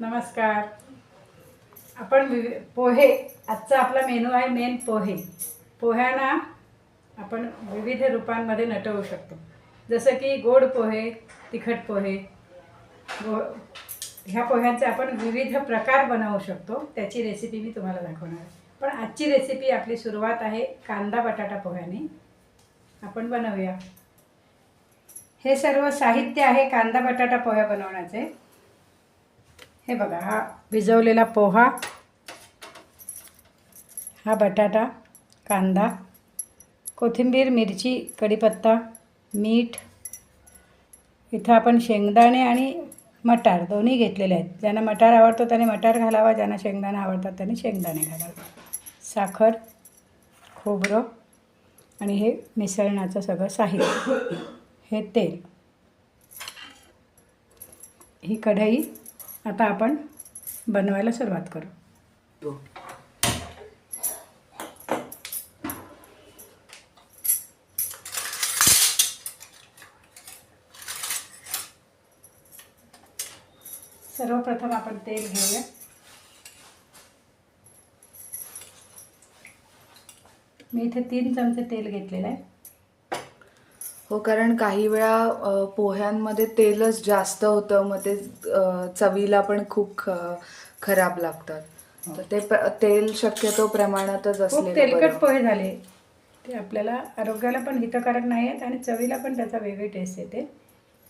नमस्कार. आपण विवि पोहे आजचा आपला मेनू आहे मेन पोहे. पोह्यांना आपण विविध रूपांमध्ये नटवू शकतो. जसं की गोड पोहे तिखट पोहे गो ह्या पोह्यांचे आपण विविध प्रकार बनवू शकतो. त्याची रेसिपी मी तुम्हाला दाखवणार आहे. पण आजची रेसिपी आपली सुरुवात आहे कांदा बटाटा पोह्याने. आपण बनवूया. हे सर्व साहित्य आहे कांदा बटाटा पोह्या बनवण्याचे. हे बघा हा भिजवलेला पोहा हा बटाटा कांदा कोथिंबीर मिरची कढीपत्ता मीठ इथं आपण शेंगदाणे आणि मटार दोन्ही घेतलेले आहेत. ज्यांना मटार आवडतो त्याने मटार घालावा ज्यांना शेंगदाणा आवडतात त्याने शेंगदाणे घालावे. साखर खोबरं आणि हे मिसळण्याचं सगळं साहित्य. हे तेल. ही कढई आता आपण बनवायला सुरुवात करू. सर्वप्रथम आपण तेल घेऊया. मी इथे तीन चमचे तेल घेतलेलं आहे. हो कारण काही वेळा पोह्यांमध्ये तेलच जास्त होतं मग ते चवीला पण खूप ख- खराब लागतात. तर ते तेल शक्यतो प्रमाणातच खूप असलेलं तेलकट. पोहे झाले. ते आपल्याला आरोग्याला पण हितकारक नाही आहेत आणि चवीला पण त्याचा वेगळी टेस्ट येते.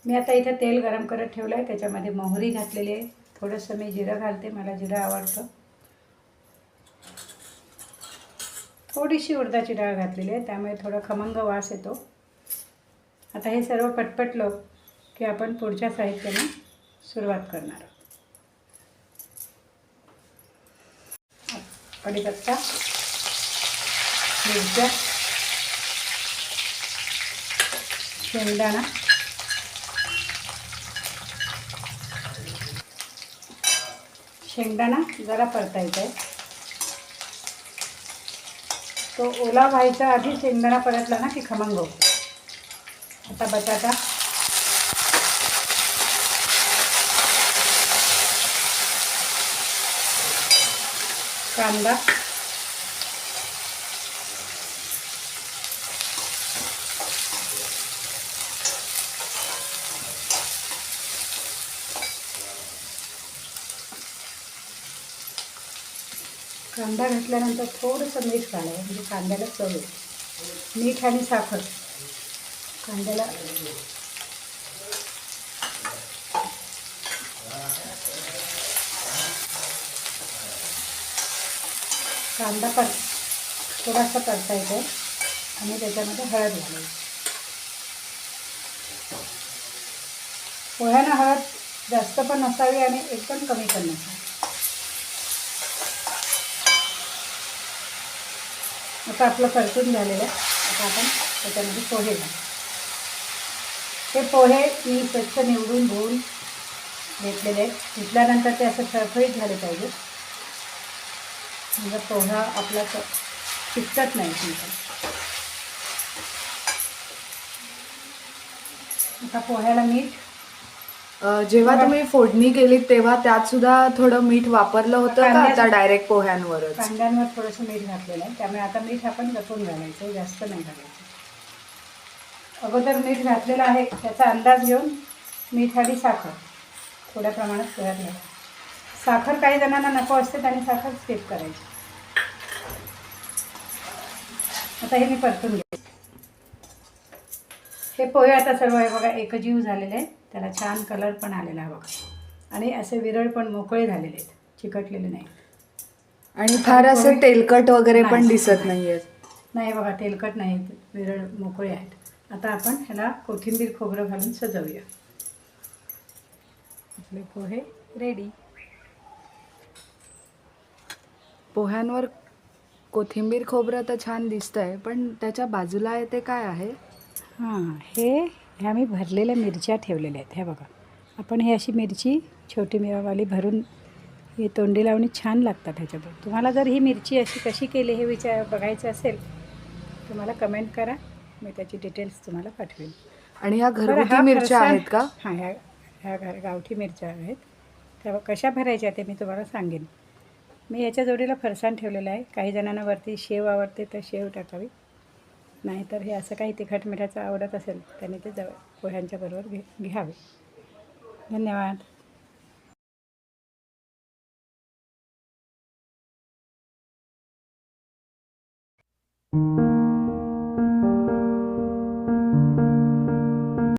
मी आता इथे तेल गरम करत ठेवलं आहे त्याच्यामध्ये मोहरी घातलेली आहे. थोडंसं मी जिरं घालते मला जिरं आवडतं. थोडीशी उडदाची डाळ घातलेली आहे त्यामुळे थोडा खमंग वास येतो. आता हे सर्व पटपटलं की आपण पुढच्या साहित्याने सुरुवात करणार आहोत. कढीपत्ता मिरच्या शेंगदाणा. शेंगदाणा जरा परतायचा आहे. तो ओला व्हायच्या आधी शेंगदाणा परतला ना की खमंग. होतो आता बटाटा. कांदा. कांदा घातल्यानंतर थोडंसं मीठ घालावं म्हणजे कांद्याला चव मीठ आणि साखर. कांद्याला कांदा पण थोडासा परतायचा येतो आणि त्याच्यामध्ये हळद घालायची. पोह्यानं हळद जास्त पण नसावी आणि एकदम कमी पण नसावी. आता आपलं परतून झालेलं आहे. आता आपण त्याच्यामध्ये पोहे घालू. ते पोहे मी स्वच्छ निवडून धुवून घेतलेले आहेत. धुतल्यानंतर ते असं फळफळीत झाले पाहिजे. म्हणजे पोहा आपला च- चिकटत नाही तुमचा. आता पोह्याला मीठ जेव्हा तुम्ही फोडणी केली तेव्हा त्यात सुद्धा थोडं मीठ वापरलं होतं का? आता डायरेक्ट पोह्यांवरच. कांद्यांवर थोडंसं मीठ घातलेलं आहे. त्यामुळे आता मीठ आपण जपून घालायचं जास्त नाही घालायचं. अगोदर मीठ घातलेलं आहे त्याचा अंदाज घेऊन मीठ आणि साखर थोड्या प्रमाणात पोह्यात घाला साखर काही जणांना नको असते त्याने साखर स्किप करायची. आता हे मी परतून घे हे पोहे आता सर्व हे बघा एकजीव झालेले आहेत. त्याला छान कलर पण आलेला आहे बघा. आणि असे विरळ पण मोकळे झालेले आहेत. चिकटलेले नाही. आणि फार असे तेलकट वगैरे पण नाही. दिसत नाहीयेत. नाही बघा तेलकट नाही. विरळ मोकळे आहेत. आता आपण ह्याला कोथिंबीर खोबरं घालून सजवूया. आपले पोहे रेडी पोह्यांवर कोथिंबीर खोबरं तर छान दिसतंय पण त्याच्या बाजूला आहे ते काय आहे? हां हे ह्या मी भरलेल्या मिरच्या ठेवलेल्या आहेत. ह्या बघा. आपण ही अशी मिरची छोटी मिरवाली भरून हे तोंडी लावणी छान लागतात ह्याच्याबरोबर तुम्हाला जर ही मिरची अशी कशी केली हे विचार बघायचं असेल तर मला कमेंट करा. मी त्याची डिटेल्स तुम्हाला पाठवेन. आणि ह्या घरगुती मिरच्या आहेत का? हां ह्या ह्या घर गावठी मिरच्या आहेत. त्या कशा भरायच्या ते मी तुम्हाला सांगेन. मी याच्या जोडीला फरसाण ठेवलेलं आहे. काही जणांना वरती शेव आवडते तर शेव टाकावी. नाहीतर हे असं काही तिखट मिठाचं आवडत असेल त्याने ते जवळ पोह्यांच्या बरोबर घे घ्यावे. धन्यवाद.